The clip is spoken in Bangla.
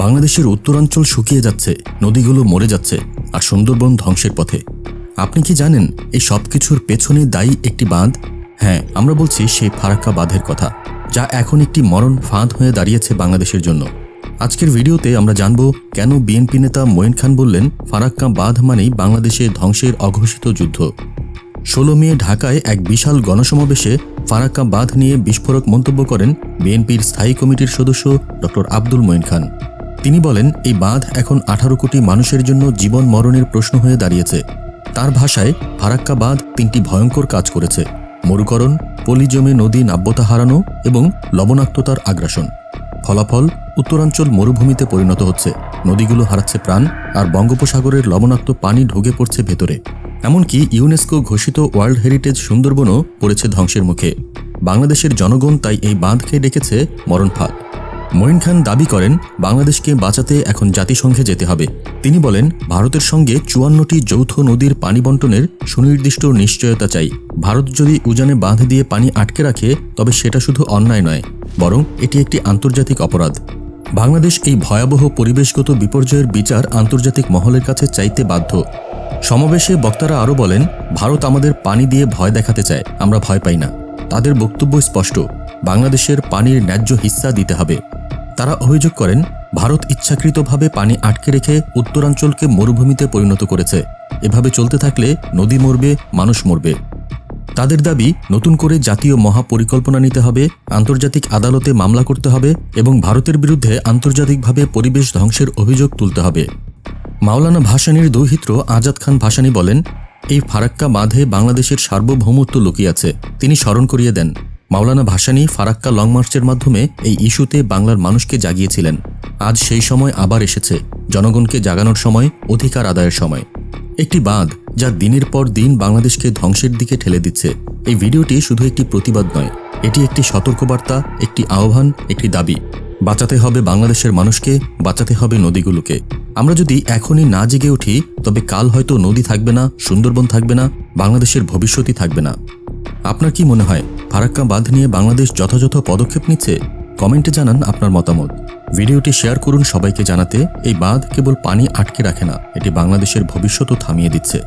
বাংলাদেশের উত্তরাঞ্চল শুকিয়ে যাচ্ছে, নদীগুলো মরে যাচ্ছে, আর সুন্দরবন ধ্বংসের পথে। আপনি কি জানেন এই সব কিছুর পেছনে দায়ী একটি বাঁধ? হ্যাঁ আমরা বলছি সেই ফারাক্কা বাঁধের কথা, যা এখন একটি মরণ ফাঁদ হয়ে দাঁড়িয়েছে বাংলাদেশের জন্য। আজকের ভিডিওতে আমরা জানব কেন বিএনপি নেতা মঈন খান বললেন, ফারাক্কা বাঁধ মানেই বাংলাদেশে ধ্বংসের অঘোষিত যুদ্ধ। ষোলো মে ঢাকায় এক বিশাল গণসমাবেশে ফারাক্কা বাঁধ নিয়ে বিস্ফোরক মন্তব্য করেন বিএনপির স্থায়ী কমিটির সদস্য ড আব্দুল মঈন খান। তিনি বলেন, এই বাঁধ এখন আঠারো কোটি মানুষের জন্য জীবন মরণের প্রশ্ন হয়ে দাঁড়িয়েছে। তার ভাষায়, ফারাক্কা বাঁধ তিনটি ভয়ঙ্কর কাজ করেছে। মরুকরণ, পলিজমে নদী নাব্যতা হারানো এবং লবণাক্ততার আগ্রাসন। ফলাফল, উত্তরাঞ্চল মরুভূমিতে পরিণত হচ্ছে। নদীগুলো হারাচ্ছে প্রাণ আর বঙ্গোপসাগরের লবণাক্ত পানি ঢুকে পড়ছে ভেতরে। এমনকি ইউনেস্কো ঘোষিত ওয়ার্ল্ড হেরিটেজ সুন্দরবনও পড়েছে ধ্বংসের মুখে। বাংলাদেশের জনগণ তাই এই বাঁধকে ডেকেছে মরণফাঁদ। মঈন খান দাবি করেন, বাংলাদেশকে বাঁচাতে এখন জাতিসংঘে যেতে হবে। তিনি বলেন, ভারতের সঙ্গে চুয়ান্নটি যৌথ নদীর পানি বন্টনের সুনির্দিষ্ট নিশ্চয়তা চাই। ভারত যদি উজানে বাঁধ দিয়ে পানি আটকে রাখে, তবে সেটা শুধু অন্যায় নয়, বরং এটি একটি আন্তর্জাতিক অপরাধ। বাংলাদেশ এই ভয়াবহ পরিবেশগত বিপর্যয়ের বিচার আন্তর্জাতিক মহলের কাছে চাইতে বাধ্য। সমাবেশে বক্তারা আরও বলেন, ভারত আমাদের পানি দিয়ে ভয় দেখাতে চায়, আমরা ভয় পাই না। তাদের বক্তব্য স্পষ্ট, বাংলাদেশের পানির ন্যায্য হিস্সা দিতে হবে। তারা অভিযোগ করেন, ভারত ইচ্ছাকৃতভাবে পানি আটকে রেখে উত্তরাঞ্চলকে মরুভূমিতে পরিণত করেছে। এভাবে চলতে থাকলে নদী মরবে, মানুষ মরবে। তাদের দাবি, নতুন করে জাতীয় মহাপরিকল্পনা নিতে হবে, আন্তর্জাতিক আদালতে মামলা করতে হবে এবং ভারতের বিরুদ্ধে আন্তর্জাতিকভাবে পরিবেশ ধ্বংসের অভিযোগ তুলতে হবে। মাওলানা ভাসানীর দৌহিত্র আজাদ খান ভাসানি বলেন, এই ফারাক্কা বাঁধে বাংলাদেশের সার্বভৌমত্ব লুকিয়ে আছে। তিনি স্মরণ করিয়ে দেন। মাওলানা ভাসানী ফারাক্কা লং মার্চের মাধ্যমে এই ইস্যুতে বাংলার মানুষকে জাগিয়েছিলেন। আজ সেই সময় আবার এসেছে, জনগণকে জাগানোর সময়, অধিকার আদায়ের সময়। একটি বাঁধ যা দিনের পর দিন বাংলাদেশকে ধ্বংসের দিকে ঠেলে দিচ্ছে। এই ভিডিওটি শুধু একটি প্রতিবাদ নয়, এটি একটি সতর্কবার্তা, একটি আহ্বান, একটি দাবি। বাঁচাতে হবে বাংলাদেশের মানুষকে, বাঁচাতে হবে নদীগুলোকে। আমরা যদি এখনই না জেগে উঠি, তবে কাল হয়তো নদী থাকবে না, সুন্দরবন থাকবে না, বাংলাদেশের ভবিষ্যতই থাকবে না। আপনার কি মনে হয় ফারাক্কা বাঁধ নিয়ে বাংলাদেশ যথাযথ পদক্ষেপ নিচ্ছে? কমেন্টে জানান আপনার মতামত। ভিডিওটি শেয়ার করুন সবাইকে জানাতে, এই বাঁধ কেবল পানি আটকে রাখে না, এটি বাংলাদেশের ভবিষ্যতও থামিয়ে দিচ্ছে।